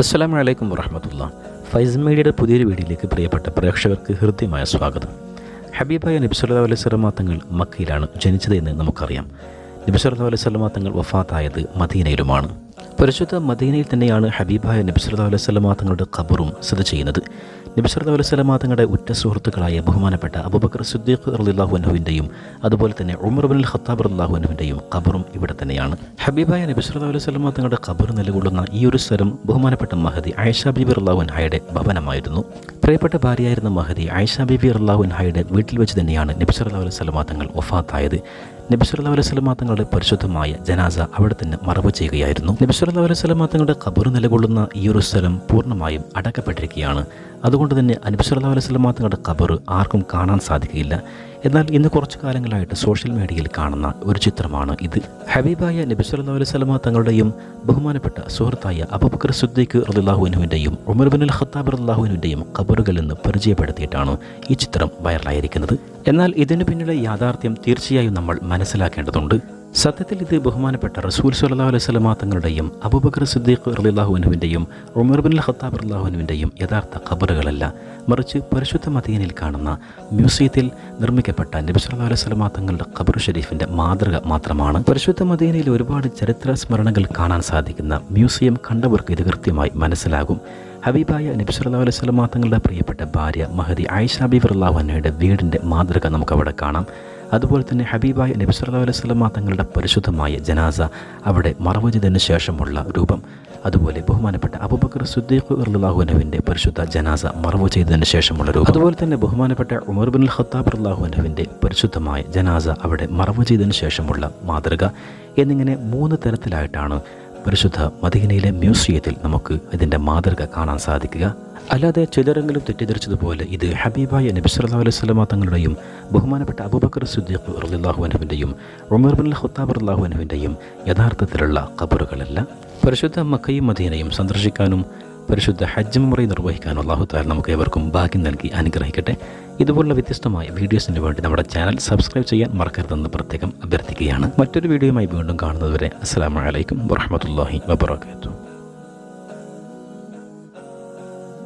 അസ്സലാമു അലൈക്കും വറഹമത്തുള്ള. ഫൈസ് മീഡിയയുടെ പുതിയൊരു വീഡിയോയിലേക്ക് പ്രിയപ്പെട്ട പ്രേക്ഷകർക്ക് ഹൃദ്യമായ സ്വാഗതം. ഹബീബായ നബി സല്ലല്ലാഹു അലൈഹി വസല്ലമ തങ്ങൾ മക്കയിലാണ് ജനിച്ചതെന്ന് നമുക്കറിയാം. നബി സല്ലല്ലാഹു അലൈഹി വസല്ലമ തങ്ങൾ വഫാത്തായത് മദീനയിലുമാണ്. പരിശുദ്ധ മദീനയിൽ തന്നെയാണ് ഹബീബായ നബിസ്വല്ലാ വസല്ലമ തങ്ങളുടെ ഖബറും സ്ഥിതി ചെയ്യുന്നത്. നബിസ്വല്ലാ വസല്ലമ തങ്ങളുടെ ഉറ്റ സുഹൃത്തുക്കളായ ബഹുമാനപ്പെട്ട അബുബക്കർ സിദ്ദീഖ് റളിയല്ലാഹു അൻഹുവിന്റെയും അതുപോലെ തന്നെ ഉമർ ബിൻ ഖത്താബ് റളിയല്ലാഹു അൻഹുവിന്റെയും ഖബറും ഇവിടെ തന്നെയാണ്. ഹബീബായ നബിസ്വല്ലാ വസല്ലമ തങ്ങളുടെ ഖബർ നിലകൊള്ളുന്ന ഈ ഒരു സ്ഥലം ബഹുമാനപ്പെട്ട മഹദി ആയിഷ ബിബി റളിയല്ലാഹു അൻഹയുടെ ഭവനമായിരുന്നു. പ്രിയപ്പെട്ട ഭാര്യയായിരുന്ന മഹദി ആയിഷ ബിബി റളിയല്ലാഹു അൻഹയുടെ വീട്ടിൽ വെച്ച് തന്നെയാണ് നബിസ്വല്ലാ വസല്ലമ തങ്ങൾ വഫാത്തായത്. നബിസ്വല്ലാ വസല്ലമ തങ്ങളുടെ പരിശുദ്ധമായ ജനാസ അവിടെ തന്നെ മറവ് ചെയ്യുകയായിരുന്നു. നബി അലൈഹി വസല്ലമ തങ്ങളുടെ ഖബർ നിലകൊള്ളുന്ന ഈ ഒരു സ്ഥലം പൂർണമായും അടക്കപ്പെട്ടിരിക്കുകയാണ്. അതുകൊണ്ട് തന്നെ അനബി സല്ലല്ലാഹു അലൈഹി വസല്ലമ തങ്ങളുടെ ഖബർ ആർക്കും കാണാൻ സാധിക്കുകയില്ല. എന്നാൽ ഇന്ന് കുറച്ചു കാലങ്ങളായിട്ട് സോഷ്യൽ മീഡിയയിൽ കാണുന്ന ഒരു ചിത്രമാണ് ഇത്. ഹബീബായ നബി സല്ലല്ലാഹു അലൈഹി തങ്ങളുടെയും ബഹുമാനപ്പെട്ട സുഹൃത്തായ അബൂബക്കർ സിദ്ദീഖ് റളിയല്ലാഹുവിനുവിന്റെയും ഉമർ ബിൻ അൽ ഖത്താബ് റളിയല്ലാഹുവിനുവിന്റെയും ഖബറുകൾ എന്ന് പരിചയപ്പെടുത്തിയിട്ടാണ് ഈ ചിത്രം വൈറലായിരിക്കുന്നത്. എന്നാൽ ഇതിനു പിന്നിലെ യാഥാർത്ഥ്യം തീർച്ചയായും നമ്മൾ മനസ്സിലാക്കേണ്ടതുണ്ട്. സത്യത്തിൽ ഇത് ബഹുമാനപ്പെട്ട റസൂൽ സല്ലല്ലാഹു അലൈഹി വസല്ലമ തങ്ങളുടെയും അബുബക്കർ സിദ്ദീഖ് അൻഹുവിന്റെയും ഉമർ ബിൻ ഖത്താബ് അൻഹുവിന്റെയും യഥാർത്ഥ ഖബറുകളല്ല. മറിച്ച് പരിശുദ്ധ മദീനയിൽ കാണുന്ന മ്യൂസിയത്തിൽ നിർമ്മിക്കപ്പെട്ട നബി സല്ലല്ലാഹു അലൈഹി വസല്ലമ തങ്ങളുടെ ഖബർ ഷരീഫിന്റെ മാതൃക മാത്രമാണ്. പരിശുദ്ധ മദീനയിൽ ഒരുപാട് ചരിത്ര സ്മരണകൾ കാണാൻ സാധിക്കുന്ന മ്യൂസിയം കണ്ടവർക്ക് ഇത് കൃത്യമായി മനസ്സിലാകും. ഹബീബായ നബി സല്ലല്ലാഹു അലൈഹി വസല്ലമ തങ്ങളുടെ പ്രിയപ്പെട്ട ഭാര്യ മഹദി ആയിഷ റളിയല്ലാഹു അൻഹയുടെ വീടിന്റെ മാതൃക നമുക്കവിടെ കാണാം. അതുപോലെ തന്നെ ഹബീബായ അലൈഹി വസല്ലമ തങ്ങളുടെ പരിശുദ്ധമായ ജനാസ അവിടെ മറവ് ശേഷമുള്ള രൂപം. അതുപോലെ ബഹുമാനപ്പെട്ട അബുബക്കർ സുദ്ദീഖ് അൻഹുവിന്റെ പരിശുദ്ധ ജനാസ മറവ് ചെയ്തതിന് ശേഷമുള്ള രൂപം. അതുപോലെ തന്നെ ബഹുമാനപ്പെട്ട ഉമർ ബിൻ ഖത്താബ് അൻഹുവിന്റെ പരിശുദ്ധമായ ജനാസ അവിടെ മറവ് ചെയ്തതിന് ശേഷമുള്ള മാതൃക എന്നിങ്ങനെ മൂന്ന് തരത്തിലായിട്ടാണ് പരിശുദ്ധ മദീനയിലെ മ്യൂസിയത്തിൽ നമുക്ക് ഇതിന്റെ മാതൃക കാണാൻ സാധിക്കുക. അല്ലാതെ ചിലരെങ്കിലും തെറ്റിദ്ധരിച്ചതുപോലെ ഇത് ഹബീബായ നബി സല്ലാ അലൈഹി വസല്ലമ തങ്ങളുടെയും ബഹുമാനപ്പെട്ട അബൂബക്കർ സുദ്ദീഖ് റളിയല്ലാഹു അൻഹുവിന്റെയും ഉമർ ബിൻ ഖത്താബ് റളിയല്ലാഹു അൻഹുവിന്റെയും യഥാർത്ഥത്തിലുള്ള കബറുകളല്ല പരിശുദ്ധ മക്കയും മദീനയും സന്ദർശിക്കാനും പരിശുദ്ധ ഹജ്ജ് മുറി നിർവഹിക്കാൻ അള്ളാഹു താല നമുക്ക് ഏവർക്കും ഭാഗ്യം നൽകി അനുഗ്രഹിക്കട്ടെ. ഇതുപോലുള്ള വ്യത്യസ്തമായ വീഡിയോസിന് വേണ്ടി നമ്മുടെ ചാനൽ സബ്സ്ക്രൈബ് ചെയ്യാൻ മറക്കരുതെന്ന് പ്രത്യേകം അഭ്യർത്ഥിക്കുകയാണ്. മറ്റൊരു വീഡിയോയുമായി വീണ്ടും കാണുന്നതുവരെ അസ്സാം വലൈക്കും വറഹ്മത്തുള്ളാഹി വബറകാതുഹു.